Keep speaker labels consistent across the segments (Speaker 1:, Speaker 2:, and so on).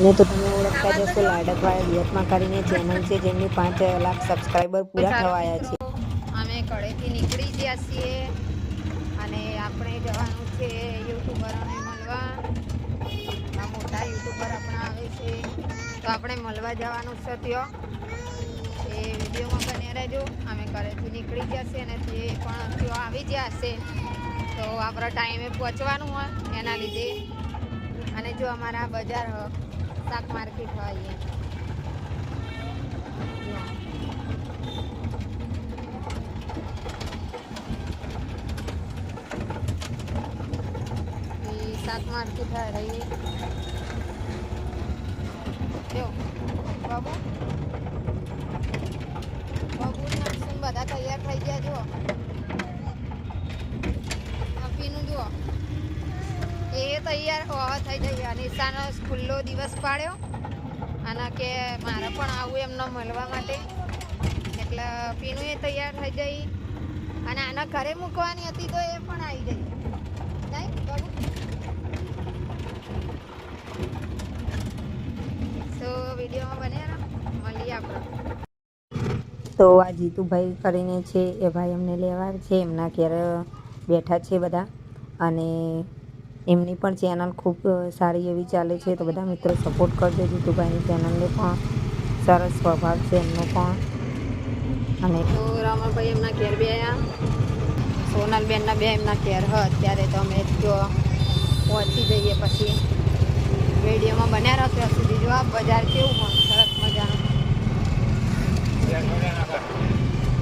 Speaker 1: ને તો તમે ઓળખતા જશો લાડકવાળા વિયતમાં કરીને ચેનલ છે જેમની પાંચ લાખ સબસ્ક્રાઈબર પૂરા થવાયા છે.
Speaker 2: અમે કડેથી નીકળી ગયા છીએ અને આપણે જવાનું છે યુટ્યુબરોને મળવા. આ મોટા યુટ્યુબર આપણા આવે છે તો આપણે મળવા જવાનું છે ત્યાં. એ વિડીયોમાં બને રહેજો. અમે ઘરેથી નીકળી ગયા છીએ અને તે પણ ત્યાં આવી ગયા હશે તો આપણા ટાઈમે પહોંચવાનું હોય એના લીધે. અને જો અમારા બજાર શાક માર્કેટ હોય એ શાક માર્કેટ હોય રહી જો, બાબુ. બાબુ બધા તૈયાર થઈ ગયા, જુઓ આપીનું જુઓ એ તૈયાર હોવા થઈ જાય નિશાનો ખુલ્લો દિવસ પાડ્યો. અને કે મારે પણ આવું એમને મળવા માટે. એટલે પીનું એ તૈયાર થઈ જઈ અને આના ઘરે મૂકવાની હતી તો એ પણ આવી જઈ સો વિડીયોમાં બને મળીએ આપણે.
Speaker 1: તો આ જીતુભાઈ કરીને છે, એ ભાઈ અમને લેવા છે. એમના ઘેર બેઠા છે બધા. અને એમની પણ ચેનલ ખૂબ સારી એવી ચાલે છે. તો બધા મિત્રો સપોર્ટ કરજો જીતુભાઈની ચેનલને પણ. સરસ સ્વભાવ છે એમનો પણ. અને
Speaker 2: તો રામાભાઈ એમના ઘેર બે સોનલબેનના બે એમના ઘેર હ અત્યારે તો અમે જો પહોંચી જઈએ પછી. વિડીયોમાં બન્યા રહો ત્યાં સુધી. જો બજાર કેવું હોય, સરસ મજાનું.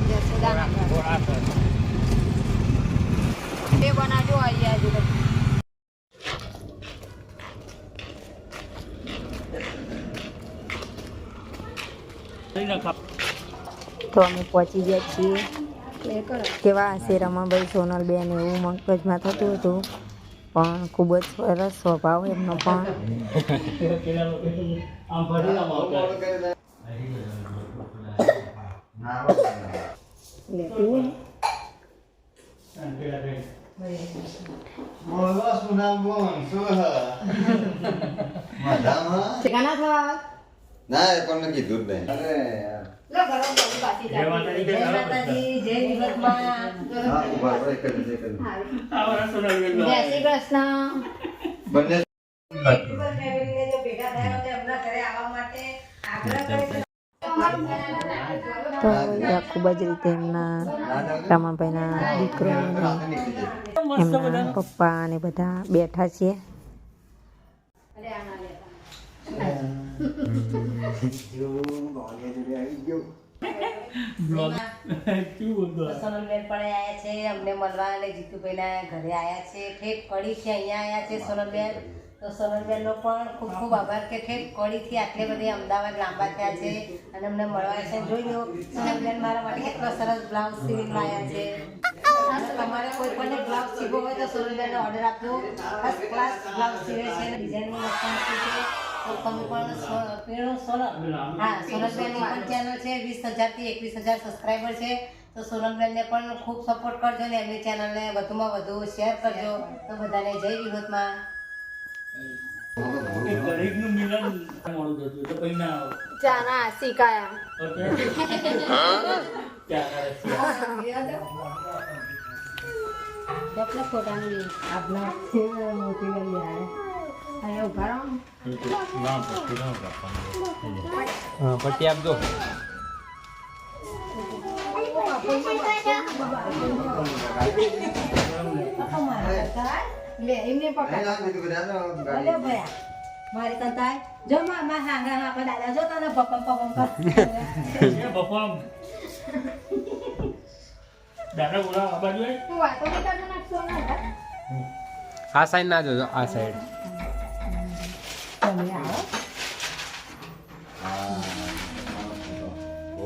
Speaker 2: જસોદાનગર બે બનાવજો આવી આજુ
Speaker 1: તો અમે પહોંચી ગયા છીએ. કેવા હશે રમાભાઈ સોનલબેન એવું મગજમાં થતું હતું. પણ ખૂબ જ સરસ સ્વભાવ એમનો પણ.
Speaker 3: બોન શું હ મજામાં?
Speaker 2: ઠેકાના થવા
Speaker 3: ના એ કોને કીધું જ નહીં. અરે
Speaker 4: જય માતાજી, જય માતાજી.
Speaker 2: જય જય શ્રી કૃષ્ણ.
Speaker 3: બંને
Speaker 1: તો ખૂબ જ રીતે એમના રમાભાઈના દીકરો એમના પપ્પા અને બધા બેઠા છે.
Speaker 4: પણ છે અમને મળવા અને જીતુભાઈના ઘરે આવ્યા છે ઠેક કડીથી અહીંયા આવ્યા છે સોનલબેન તો સોનલબેનનો પણ ખૂબ ખૂબ આભાર કે ઠેક કડીથી આટલે અમદાવાદ લાંબા થયા છે અને અમને મળવા છે જોઈ લો સોનલબેન મારા માટે એટલો સરસ બ્લાઉઝ સીવીને લાયા છે તમારે કોઈ પણ બ્લાઉઝ સીવો હોય તો સોનલબેનને ઓર્ડર આપજો ફર્સ્ટ ક્લાસ બ્લાઉઝ સીવે છે ડિઝાઇનનું છે? તમે પણ પીણું સોનલ હા સોનલબેનની પણ ચેનલ છે વીસ હજારથી એકવીસ હજાર સબસ્ક્રાઈબર છે તો સોનલબેનને પણ ખૂબ સપોર્ટ કરજો ને એમની ચેનલને વધુમાં વધુ શેર કરજો તો બધાને જય વિનોદમાં
Speaker 5: ગરીબનું મિલન મોડું થતું એટલે પછી ના.
Speaker 2: ચાના શીખાયા. એટલે ફોટાનું link. આપના છે મોટી
Speaker 6: પટ્ટી આપજો
Speaker 4: મારી કંતાય જો માં માં હાંગા હા દાદા જો તને બપમ પપમ કર.
Speaker 5: એ દાદા બોલાવો આ બાજુ
Speaker 2: તું વાતો કરતો નાખશો
Speaker 6: આ સાઈડ ના જોજો આ સાઈડ
Speaker 4: તમે આવો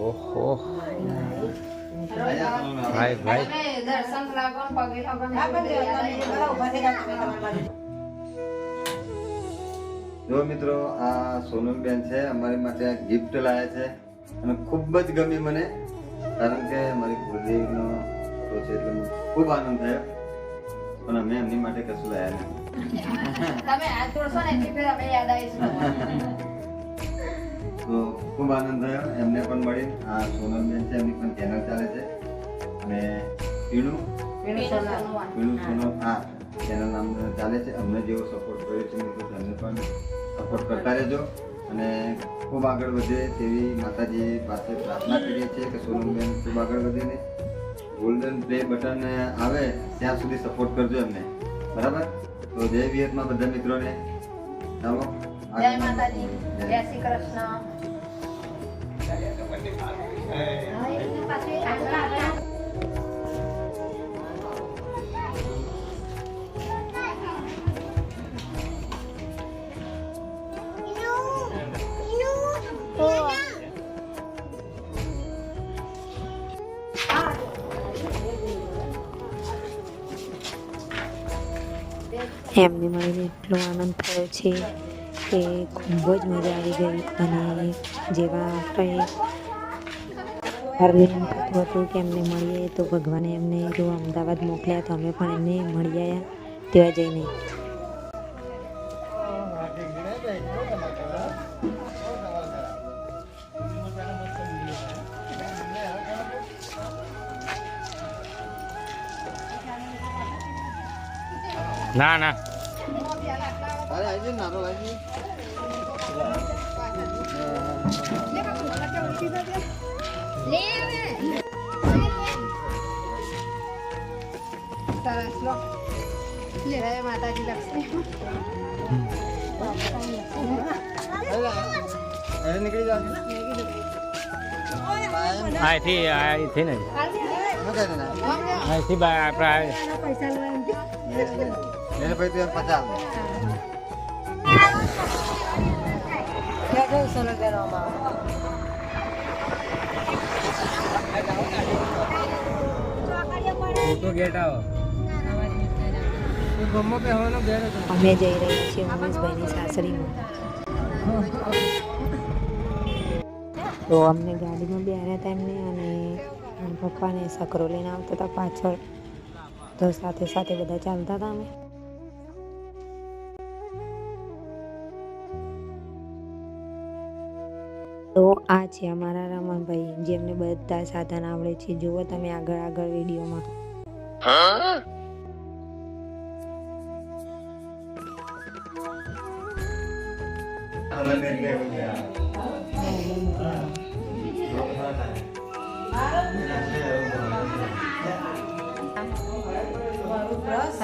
Speaker 6: ઓહો. ભાઈ ભાઈ.
Speaker 2: દર્શન પગે
Speaker 4: જો
Speaker 3: મિત્રો આ સોનમબેન છે અમારી માટે ગિફ્ટ લાયા છે અને ખૂબ જ ગમી મને કારણ કે મારી ગુરુદેવનો છે એટલે ખૂબ આનંદ થયો. પણ અમે એમની માટે કશું લાયા નથી.
Speaker 2: તમે આ જોડશો ને એટલી ફેર અમે યાદ આવીશું.
Speaker 3: ખૂબ આનંદ થયો. એમને પણ મળી આ સોનલબેન છે એમની પણ ચેનલ ચાલે છે. અને પીણું પીણું સોનલ. હા. ચેનલ નામ ચાલે છે. અમને જેવો સપોર્ટ કર્યો છે મિત્રો તમને પણ સપોર્ટ કરતા રહેજો. અને ખૂબ આગળ વધે તેવી માતાજી પાસે પ્રાર્થના કરીએ છીએ કે સોનલબેન ખૂબ આગળ વધે ને ગોલ્ડન પ્લે બટન આવે ત્યાં સુધી સપોર્ટ કરજો એમને. બરાબર? તો જય વિયતમાં બધા મિત્રોને. ચાલો
Speaker 4: જય માતાજી.
Speaker 3: જય
Speaker 4: જય શ્રી કૃષ્ણ.
Speaker 1: એમને મળીને એટલો આનંદ થયો છે કે ખૂબ જ મજા આવી ગઈ અને જેવા આપણે હરલી થતું હતું કે એમને મળીએ તો ભગવાને એમને જો અમદાવાદ મોકલ્યા તો અમે પણ એમને મળી આવ્યા તેવા જઈને
Speaker 6: ના ના
Speaker 3: અરે આવી ને નાનો લાગી
Speaker 2: સરસ લો લે જય માતાજી લક્ષ્મી
Speaker 3: એ નીકળી જાવ
Speaker 6: અહીંથી અહીંથી ને
Speaker 3: શું કહે તને
Speaker 6: અહીંથી બા- આપણે
Speaker 3: એને પછી તું એમ પચાસ
Speaker 4: જવું સોનલબેન આમાં
Speaker 6: તો ગેટ આવો.
Speaker 1: અમે જઈ રહ્યા છીએ ઉમેશભાઈની સાસરીમાં. તો અમને ગાડીમાં બેહાર્યા હતા એમને અને પપ્પાને સકરો લઈને આવતા હતા પાછળ. તો સાથે સાથે બધા ચાલતા હતા અમે. તો આ છે અમારા રમણભાઈ, જેમને બધા સાધન આવડે છે. જુઓ તમે આગળ આગળ વિડીયોમાં.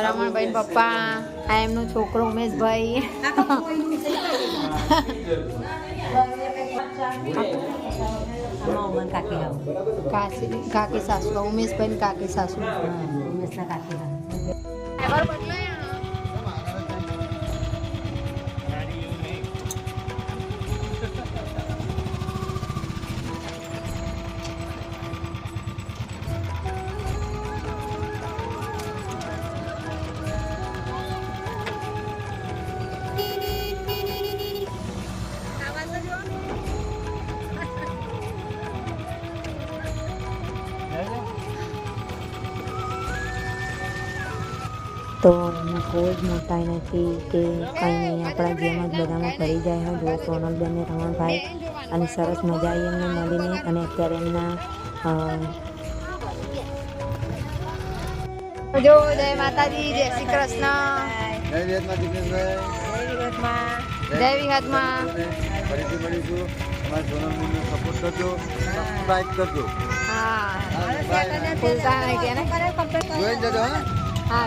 Speaker 2: રમણભાઈ પપ્પા, આ એમનો છોકરો ઉમેશભાઈ.
Speaker 4: કાકી
Speaker 2: સાસુ ઉમેશભાઈ કાકી સાસુ.
Speaker 4: ઉમેશના કાકી.
Speaker 1: તો એમાં કોઈ જ મોટાઈ નથી કે કંઈ નહીં આપણા જેમ જ બધામાં ફરી જાય હોય. જો સોનલબેન ને રમણભાઈ અને સરસ મજા આવી એમને મળીને અને અત્યારે એમના
Speaker 2: જો જય માતાજી જય શ્રી કૃષ્ણ.
Speaker 3: જય દિનેશભાઈ
Speaker 2: જય વિહતમાં
Speaker 3: ફરીથી મળીશું. અમારા સોનલબેનને સપોર્ટ કરજો. સબસ્ક્રાઇબ કરજો.
Speaker 2: હા.
Speaker 3: જજો હા.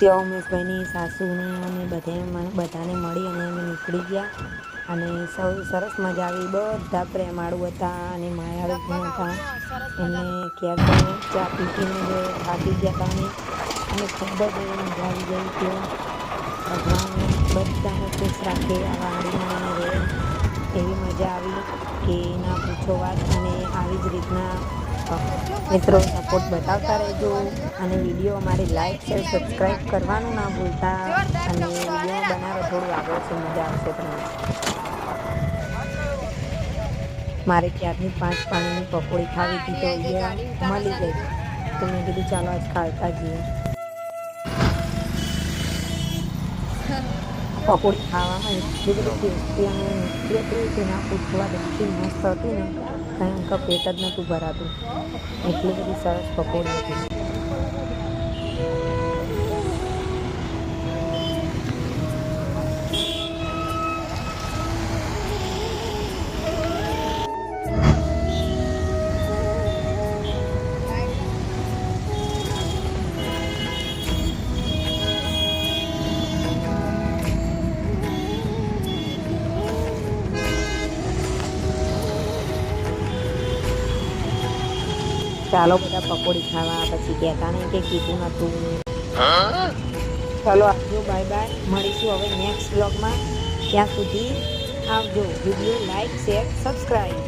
Speaker 1: ત્યાં ઉમેશભાઈની સાસુને અમે બધે બધાને મળી અને અમે નીકળી ગયા. અને સૌ સરસ મજા આવી. બધા પ્રેમાળુ હતા અને માયાળુ પણ હતા. એમને ક્યારે ચા પીટીને જે થાકી ગયા હતા અને ખૂબ જ મજા આવી ગઈ ત્યાં ભગવાન બધાને ખુશ રાખે આ રહે એવી મજા આવી કે ના પૂછો વાત અને આવી જ રીતના મિત્રો સપોર્ટ બતાવતા રહેજો અને વીડિયો અમારી લાઈક શેર સબસ્ક્રાઈબ કરવાનું ના ભૂલતા અને વીડિયો બનાવો થોડું આગળ છે, મજા આવશે તમને. મારે ક્યારની પાંચ પાણીની પકોડી ખાવી હતી તો મળી ગઈ. તો મેં કીધું ચાલો આજ ખાતા જઈએ. પકોડી ખાવામાં એટલી બધી ટેસ્ટી અને હતી ના પૂછવા એટલી મસ્ત હતી ને કંઈ અંક પેટ જ નહોતું ભરાતું એટલી બધી સરસ પકોડી હતી ચાલો બધા પકોડી ખાવા, પછી કહેતા નહીં કે કીધું નતું ચાલો, આવજો બાય બાય મળીશું હવે નેક્સ્ટ બ્લોગમાં ત્યાં સુધી આવજો. Video like share subscribe